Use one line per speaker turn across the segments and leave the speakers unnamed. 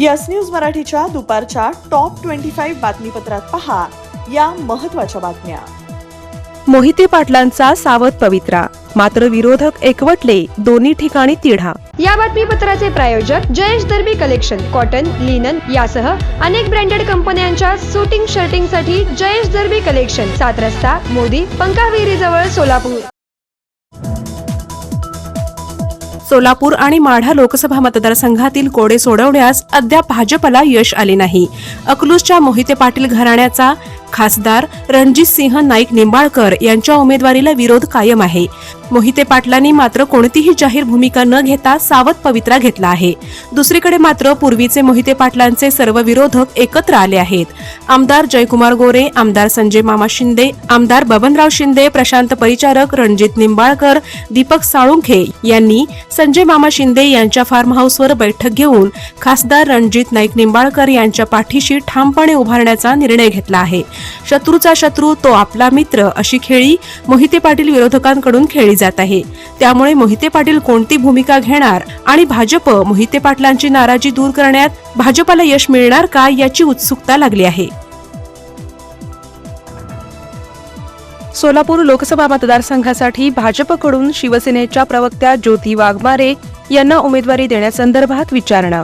Yes news मराठीच्या दुपारच्या top twenty five बातमीपत्रात पहा या महत्त्वाच्या बातम्या.
मोहिते पाटलांचा सावध पवित्रा मात्र विरोधक एकवटले दोन्ही ठिकाणी तिढा.
या बातमीपत्राचे प्रायोजक Jayesh Darbi collection cotton linen यासह अनेक ब्रँडेड कंपन्यांच्या सुटिंग शर्टिंगसाठी जयेश दर्बी कलेक्शन सात रस्ता मोदी पंकाविरी जवळ सोलापूर.
सोलापूर आणि माढा लोकसभा मतदारसंघातील कोडे सोडवण्यास अद्याप भाजपला यश आले नाही. अकलूजच्या मोहिते पाटील घराण्याचा खासदार रणजित सिंह नाईक निंबाळकर यांच्या उमेदवारीला विरोध कायम आहे. मोहिते पाटलांनी मात्र कोणतीही जाहीर भूमिका न घेता सावध पवित्रा घेतला आहे. दुसरीकडे मात्र पूर्वीचे मोहिते पाटलांचे सर्व विरोधक एकत्र आले आहेत. आमदार जयकुमार गोरे आमदार संजय मामा शिंदे आमदार बबनराव शिंदे प्रशांत परिचारक रणजित निंबाळकर दीपक साळुंखे यांनी संजय मामा शिंदे यांच्या फार्म हाऊसवर बैठक घेऊन खासदार रणजित नाईक निंबाळकर यांच्या पाठीशी ठामपणे उभारण्याचा निर्णय घेतला आहे. शत्रूचा शत्रू तो आपला मित्र अशी खेळी मोहिते पाटील विरोधकांकडून खेळली जात आहे. त्यामुळे मोहिते पाटील कोणती भूमिका घेणार आणि भाजप मोहिते पाटलांची नाराजी दूर करण्यात भाजपला यश मिळणार का याची उत्सुकता लागली आहे. सोलापूर लोकसभा मतदारसंघासाठी भाजपकडून शिवसेनेच्या प्रवक्त्या ज्योती वाघमारे यांना उमेदवारी देण्यासंदर्भात विचारणा.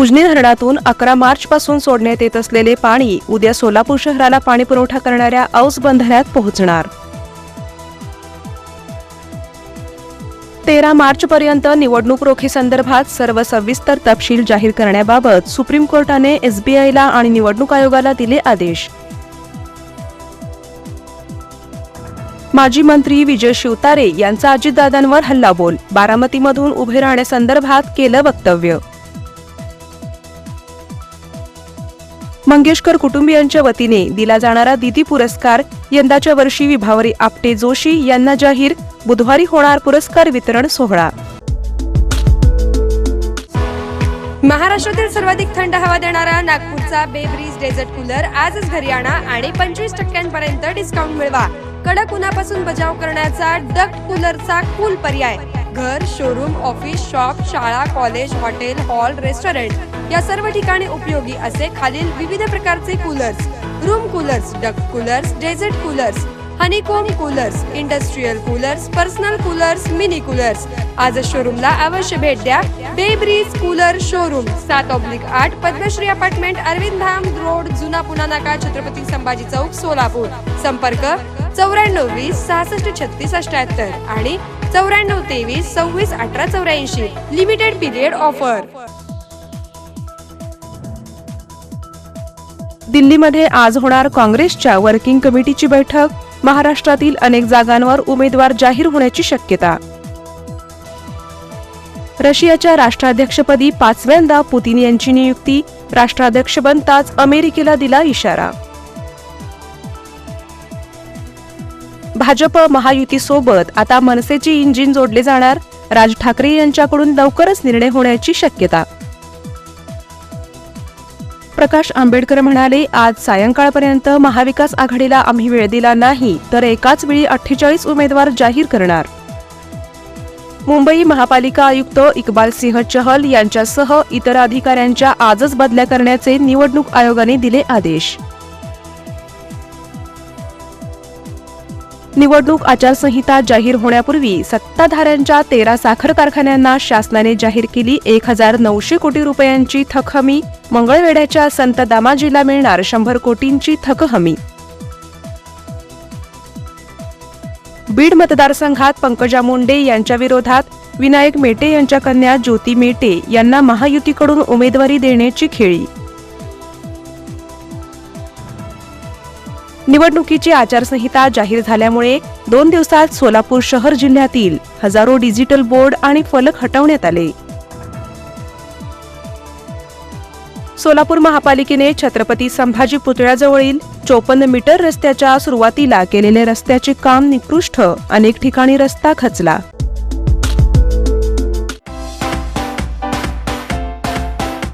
उजनी धरणातून अकरा मार्च पासून सोडण्यात येत असलेले पाणी उद्या सोलापूर शहराला पाणी पुरवठा करणाऱ्या औस बंधाऱ्यात पोहोचणार. तेरा मार्चपर्यंत निवडणूक रोखीसंदर्भात सर्व सविस्तर तपशील जाहीर करण्याबाबत सुप्रीम कोर्टाने एसबीआयला आणि निवडणूक आयोगाला दिले आदेश. माजी मंत्री विजय शिवतारे यांचा अजितदादांवर हल्लाबोल बारामतीमधून उभे राहण्यासंदर्भात केलं वक्तव्य. मंगेशकर कुटुंबियांच्या वतीने दिला जाणारा दिदी पुरस्कार यंदाच्या वर्षी विभावरी आपटे जोशी यांना जाहीर. बुधवारी होणार पुरस्कार वितरण सोहळा.
महाराष्ट्रातील सर्वाधिक थंड हवा देणारा नागपूरचा बेब्रीज डेझर्ट कूलर आजच घरी आणा आणि पंचवीस टक्क्यांपर्यंत डिस्काउंट मिळवा. कडक उन्हापासून बचाव करण्याचा डक्ट कूलरचा कूल पर्याय. घर शोरूम ऑफिस शॉप शाळा कॉलेज हॉटेल हॉल रेस्टॉरंट या सर्व ठिकाणी उपयोगी असे खालील विविध प्रकारचे coolers room coolers duct coolers desert coolers honeycomb coolers industrial coolers personal coolers mini coolers आज शोरूमला अवश्य भेट द्या. बेब्रीज कूलर शोरूम सात ऑब्लिक आठ पद्मश्री अपार्टमेंट अरविंद धाम रोड जुना पुना नाका छत्रपती संभाजी चौक सोलापूर. संपर्क चौऱ्याण्णव वीस सहासष्ट छत्तीस अठ्याहत्तर आणि चौऱ्याण्णव तेवीस सव्वीस अठरा चौऱ्याऐंशी. लिमिटेड पिरियड ऑफर
दिल्लीमध्ये आज होणार काँग्रेसच्या वर्किंग कमिटीची बैठक. महाराष्ट्रातील अनेक जागांवर उमेदवार जाहीर होण्याची शक्यता. रशियाच्या राष्ट्राध्यक्षपदी पाचव्यांदा पुतीन यांची नियुक्ती. राष्ट्राध्यक्ष बनताच अमेरिकेला दिला इशारा. भाजप महायुतीसोबत आता मनसेची इंजिन जोडले जाणार. राज ठाकरे यांच्याकडून लवकरच निर्णय होण्याची शक्यता. प्रकाश आंबेडकर म्हणाले आज सायंकाळपर्यंत महाविकास आघाडीला आम्ही वेळ दिला नाही तर एकाच वेळी अठ्ठेचाळीस उमेदवार जाहीर करणार. मुंबई महापालिका आयुक्त इक्बाल सिंह चहल यांच्यासह इतर अधिकाऱ्यांच्या आजच बदल्या करण्याचे निवडणूक आयोगाने दिले आदेश. निवडणूक आचारसंहिता जाहीर होण्यापूर्वी सत्ताधाऱ्यांच्या तेरा साखर कारखान्यांना शासनाने जाहीर केली एक हजार नऊशे कोटी रुपयांची थक हमी मंगळवेढ्याच्या संत दामाजीला मिळणार शंभर कोटींची थक हमी बीड मतदारसंघात पंकजा मुंडे यांच्या विरोधात विनायक मेटे यांच्या कन्या ज्योती मेटे यांना महायुतीकडून उमेदवारी देण्याची खेळी. निवडणुकीची आचारसंहिता जाहीर झाल्यामुळे दोन दिवसात सोलापूर शहर जिल्ह्यातील हजारो डिजिटल बोर्ड आणि फलक हटवण्यात आले. सोलापूर महापालिकेने छत्रपती संभाजी पुतळ्याजवळील चोपन्न मीटर रस्त्याच्या सुरुवातीला केलेले रस्त्याचे काम निकृष्ट अनेक ठिकाणी रस्ता खचला.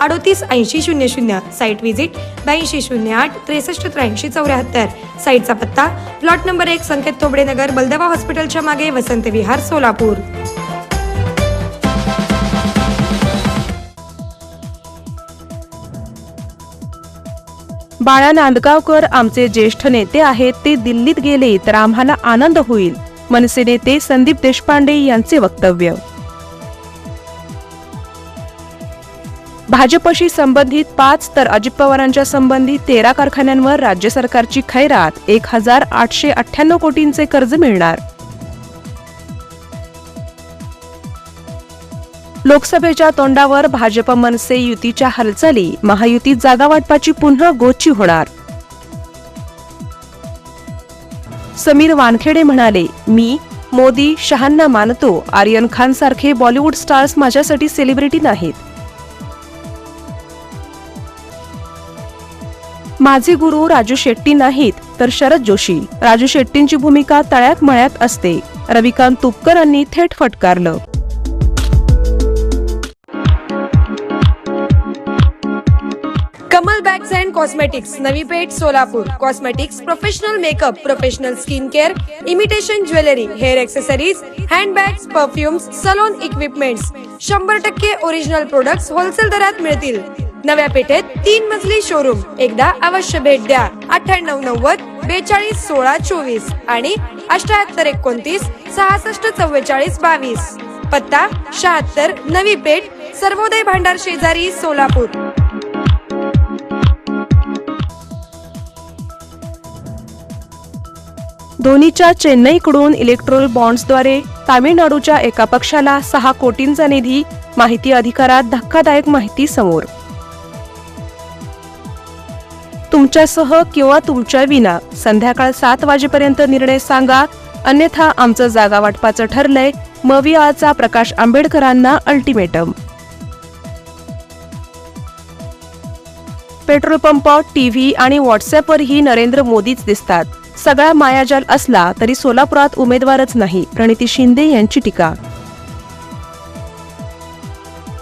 अडोतीस ऐंशी शून्य शून्य. साईट व्हिजिट ब्याऐंशी शून्य आठ त्रेसष्ट त्र्याऐंशी चौऱ्याहत्तर. साईटचा पत्ता प्लॉट नंबर एक संकेत तोबडेनगर बलदवा हॉस्पिटलच्या मागे वसंत विहार सोलापूर.
बाळा नांदगावकर आमचे ज्येष्ठ नेते आहेत ते दिल्लीत गेले तर आम्हाला आनंद होईल. मनसे नेते संदीप देशपांडे यांचे वक्तव्य. भाजपशी संबंधित पाच तर अजित पवारांच्या संबंधित तेरा कारखान्यांवर राज्य सरकारची खैरात एक हजार आठशे अठ्ठ्याण्णव कोटींचे कर्ज मिळणार. लोकसभेच्या तोंडावर भाजप मनसे युतीच्या हालचाली महायुतीत जागा वाटपाची पुन्हा गोची होणार. समीर वानखेडे म्हणाले मी मोदी शहांना मानतो आर्यन खान सारखे बॉलिवूड स्टार्स माझ्यासाठी सेलिब्रिटी नाहीत. माझे गुरु राजू शेट्टी नाहीत तर शरद जोशी. राजू शेट्टींची भूमिका तळ्यात मळ्यात असते. रविकांत तुपकरांनी थेट फटकारलं.
Kamal bags and cosmetics Navi Peth Solapur. Cosmetics professional makeup professional skin care imitation jewellery hair accessories handbags perfumes salon equipments शंभर टक्के ओरिजिनल प्रोडक्ट्स होलसेल दरात मिळतील. नव्या पेठेत तीन मजली शोरूम एकदा अवश्य भेट द्या. अठ्ठ्याण्णव नव्वद बेचाळीस सोळा चोवीस आणि अठ्याहत्तर एकोणतीस सहासष्ट चव्वेचाळीस बावीस. पत्ता शहात्तर नवी पेठ सर्वोदय भांडार शेजारी सोलापूर.
धोनीच्या चेन्नईकडून इलेक्ट्रोल बॉन्ड्सद्वारे तामिळनाडूच्या एका पक्षाला सहा कोटींचा निधी माहिती अधिकारात धक्कादायक माहिती समोर. तुमच्यासह किंवा तुमच्या विना संध्याकाळ सात वाजेपर्यंत निर्णय सांगा. अन्यथा आमचं जागा वाटपाचं ठरलंय. मविआचा प्रकाश आंबेडकरांना अल्टिमेटम पेट्रोल पंप टीव्ही आणि व्हॉट्सअपवरही नरेंद्र मोदीच दिसतात. सगळा मायाजाल असला तरी सोलापुरात उमेदवारच नाही प्रणिती शिंदे यांची टीका.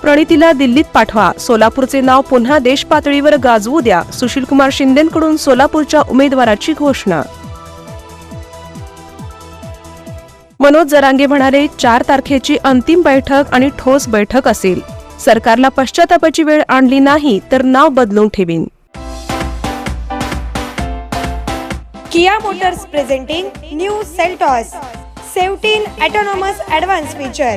प्रणितीला दिल्लीत पाठवा. सोलापूरचे नाव पुन्हा देश पातळीवर गाजवू द्या. सुशीलकुमार शिंदेकडून सोलापूरच्या उमेदवाराची घोषणा. मनोज जरांगे म्हणाले चार तारखेची अंतिम बैठक आणि ठोस बैठक असेल. सरकारला पश्चातापाची वेळ आणली नाही तर नाव बदलून ठेवीन.
Kia Motors presenting new Seltos. Seventeen autonomous advance feature.